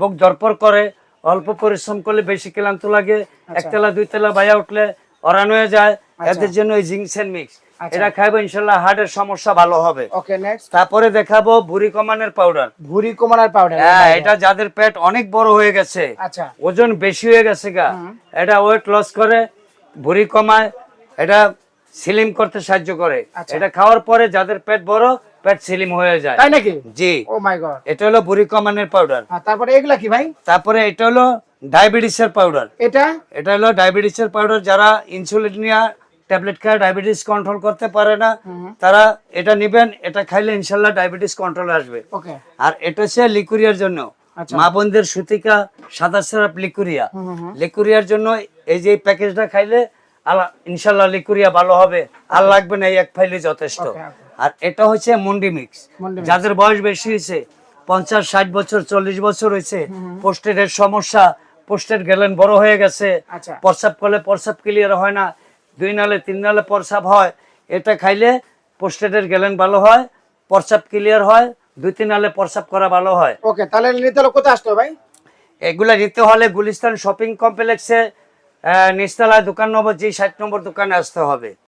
বুক দরপর করে অল্প পরিশ্রম করলে বেশি ক্লান্ত লাগে। একতলা দুইতলা বাইয়া উঠলে অরান হয়ে যায়। এদের জন্য এই জিংসেন মিক্স আচ্ছা। এটা খাইবো ইনশাল্লাহ হার্টের সমস্যা ভালো হবে। ওকে নেক্সট তারপরে দেখাবো বুড়ি কমানের পাউডার ভুরি কমানোর পাউডার হ্যাঁ এটা যাদের পেট অনেক বড় হয়ে গেছে আচ্ছা। ওজন বেশি হয়ে গেছে গা এটা ওয়েট লস করে ভুঁড়ি কমায়। এটা স্লিম করতে সাহায্য করে। আচ্ছা। এটা খাওয়ার পরে যাদের পেট বড় পেট সিলিম হয়ে যায়। তাই নাকি? জি। ও মাই গড এটা হলো বুড়ি কমানের পাউডার তারপরে এগুলা কি ভাই? তারপরে এটা হলো ডায়াবেটিসের পাউডার এটা? এটা হলো ডায়াবেটিসের পাউডার যারা ইনসুলিন নিয়ে ট্যাবলেট খায় ডায়াবেটিস কন্ট্রোল করতে পারে না তারা এটা নেবেন এটা খাইলে ইনশাল্লাহ ডায়াবেটিস কন্ট্রোল আসবে। ওকে আর এটা হচ্ছে লিকুরিয়ার জন্য। আচ্ছা। মা বোনদের সুতিকা সাদা সিরাপ লিকুরিয়া। লিকুরিয়ার জন্য এই যে প্যাকেজটা খাইলে আল্লাহ ইনশাল্লাহ লিকুরিয়া ভালো হবে। আর লাগবে না এক ফাইলে যথেষ্ট। Okay, okay. আর এটা হচ্ছে মুন্ডি মিক্স। যাদের বয়স বেশি হয়েছে পঞ্চাশ ষাট বছর চল্লিশ বছর হয়েছে পোস্টেডের সমস্যা পোস্টেড গেলেন বড় হয়ে গেছে। আচ্ছা। করলে ক্লিয়ার হয় না দুই নালে তিন নালে হয়। এটা খাইলে পোস্টেডের গেলেন ভালো হয় প্রসাব ক্লিয়ার হয় দুই তিন নালে প্রসাব করা ভালো হয়। ওকে তাহলে নিতে কোথায় আসতে হবে ভাই? এগুলা নিতে হলে গুলিস্তান শপিং কমপ্লেক্সে নিচতলায় দোকান নম্বর যে ষাট নম্বর দোকানে আসতে হবে।